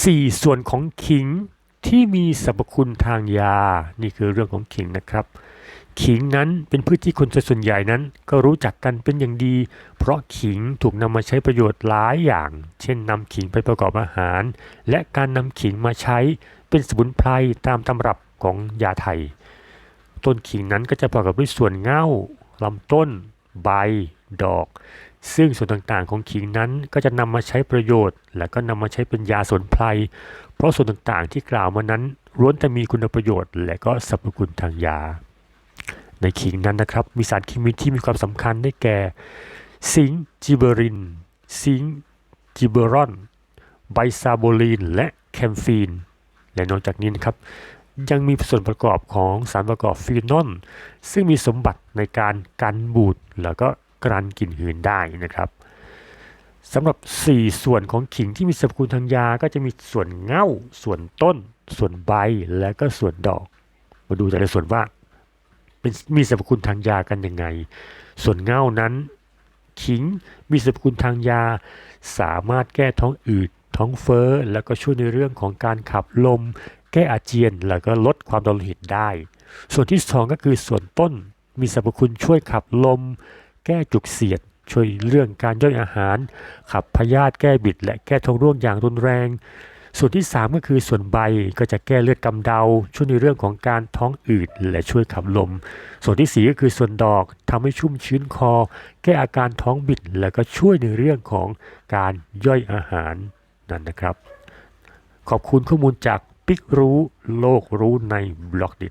4 ส่วนของขิงที่มีสรรพคุณทางยา นี่คือเรื่องของขิงนะครับ ขิงนั้นเป็นพืชที่คนส่วนใหญ่นั้น ก็รู้จักกันเป็นอย่างดี เพราะขิงถูกนำมาใช้ประโยชน์หลายอย่าง เช่นนำขิงไปประกอบอาหาร และการนำขิงมาใช้เป็นสมุนไพรตามตำรับของยาไทย ต้นขิงนั้นก็จะประกอบด้วยส่วนเง่าลำต้น ใบ ดอก ซึ่งส่วนต่างๆของขิงนั้นก็จะนำมาใช้ประโยชน์ และก็นำมาใช้เป็นยาสนไพรเพราะส่วนต่างๆที่กล่าวมานั้นล้วนแต่มีคุณประโยชน์ และก็สรรพคุณทางยา ในขิงนั้นนะครับ มีสารเคมีที่มีความสำคัญได้แก่ ซิงจิเบริน ซิงจิเบรอน ไบซาโบลีน และแคมฟีน และนอกจากนี้นะครับยังมีส่วนประกอบของสารประกอบฟีนอลซึ่งมีสมบัติในการกันบูดแล้วก็ กรันกลิ่นหืนได้นะครับสำหรับ 4 ส่วนของขิงที่มีสรรพคุณทางยาก็จะมีส่วนเง่า ส่วนต้น ส่วนใบและก็ส่วนดอก มาดูแต่ละส่วนว่าเป็นมีสรรพคุณทางยากันยังไง ส่วนเง่านั้นขิงมีสรรพคุณทางยา สามารถแก้ท้องอืด ท้องเฟ้อ แล้วก็ช่วยในเรื่องของการขับลม แก้อาเจียน แล้วก็ลดความดันโลหิตได้ ส่วนที่สองก็คือส่วนต้น มีสรรพคุณช่วยขับลม แก้จุกเสียด ช่วยเรื่องการย่อยอาหาร ขับพยาธิแก้บิด และแก้ท้องร่วงอย่างรุนแรง ส่วนที่ 3 ก็คือส่วนใบก็จะแก้เลือดกำเดา ช่วยในเรื่องของการท้องอืดและช่วยขับลม ส่วนที่ 4 ก็คือส่วนดอกทำให้ชุ่มชื้นคอ แก้อาการท้องบิด แล้วก็ช่วยในเรื่องของการย่อยอาหารนั่นนะครับ ขอบคุณข้อมูลจากปิกรู้โลกรู้ในบล็อกดิ